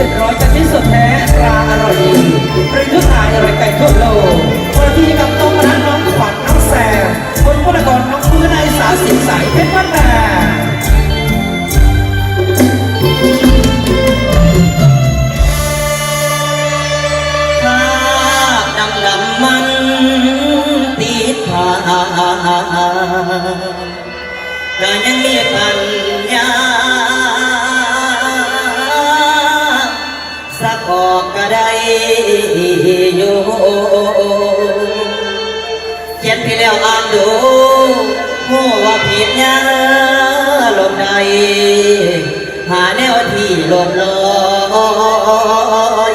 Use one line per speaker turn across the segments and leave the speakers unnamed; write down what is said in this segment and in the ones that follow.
เจดร้อยจันที่สุดแท้ราอร่อยดีหรือทุกทายอร่อยไก่ทั่วโลกคนที่กับต้องร้านน้องขวัญน้องแสบคนพุทธกรน้องพื้นในสาสิใสเพชรวัฒนา
ก็ยังมีปัญญา เขียนไปแล้วอ่านดูหัว่าผิดนะลงในหาแนวที่ลมลอย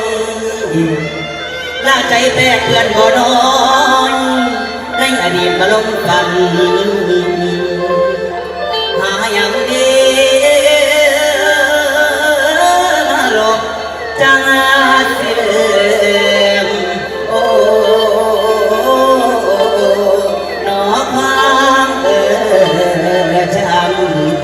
ละใจแปกเพื่อนบ่นอนในอดีตมาลงกัน جهنم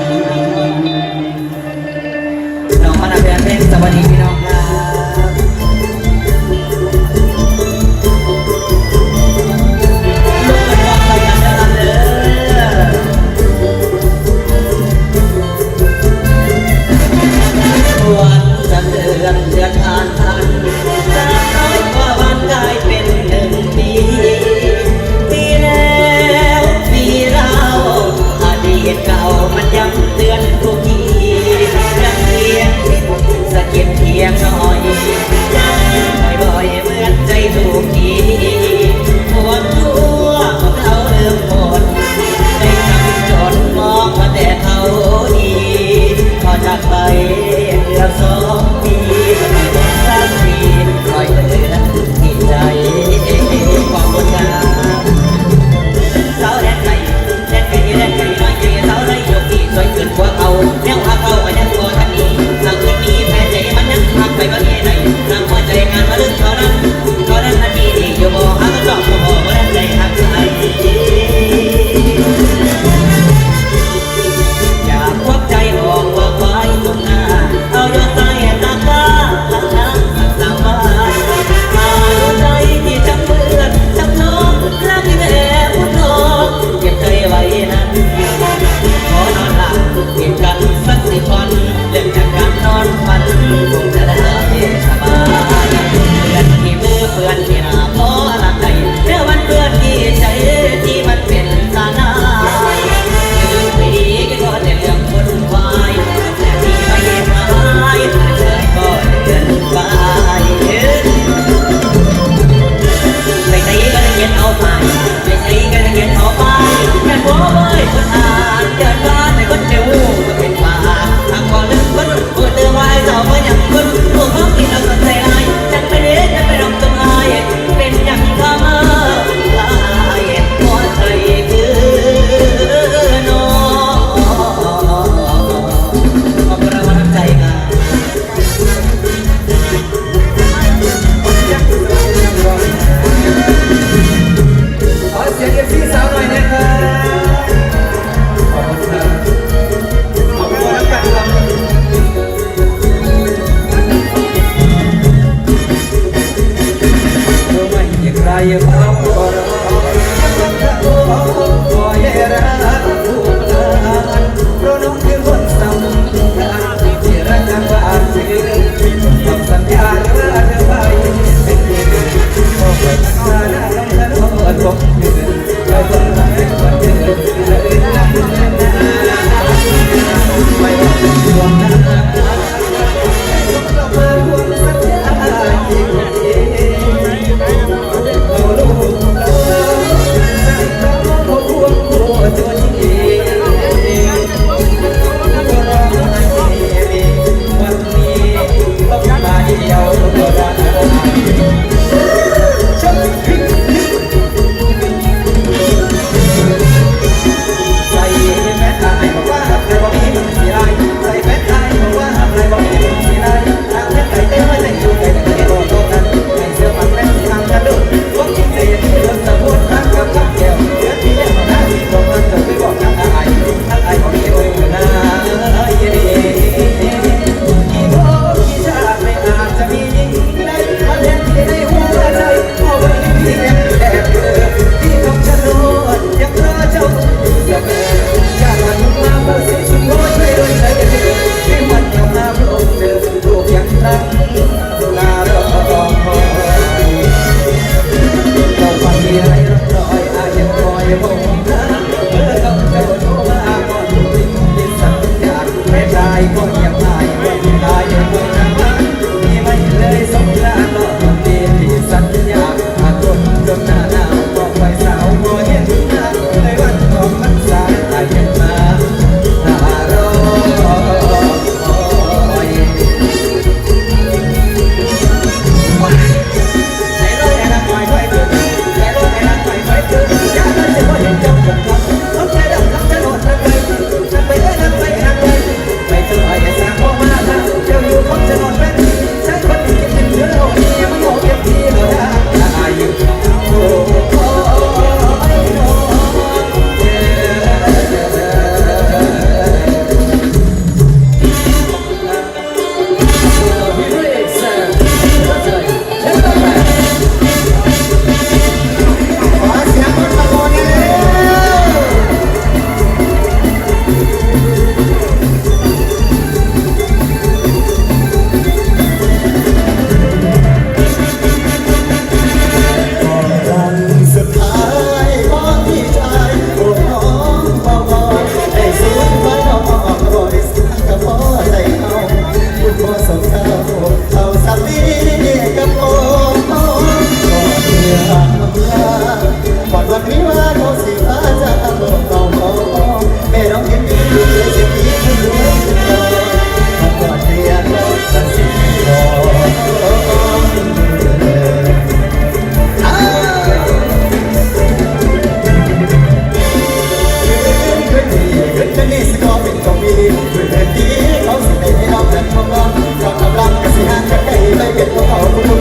Sayang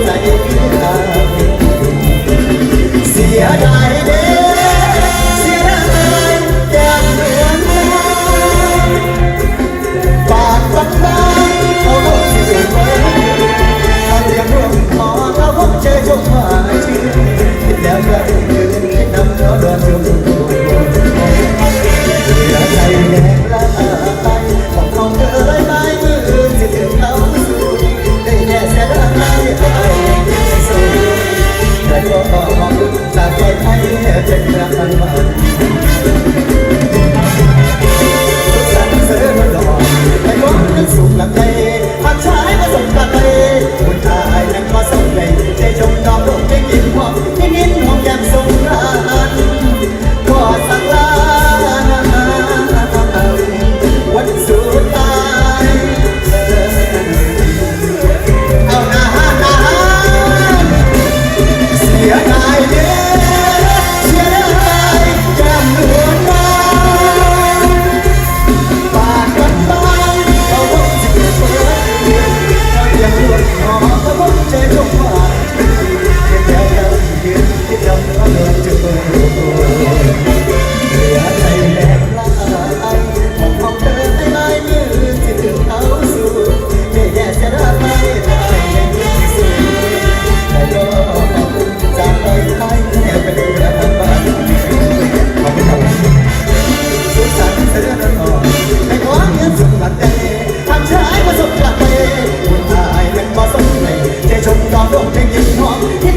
ใจที่ทำ
เสียดาย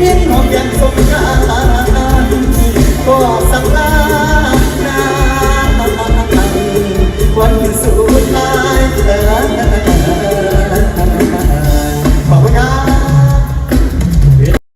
Yeah.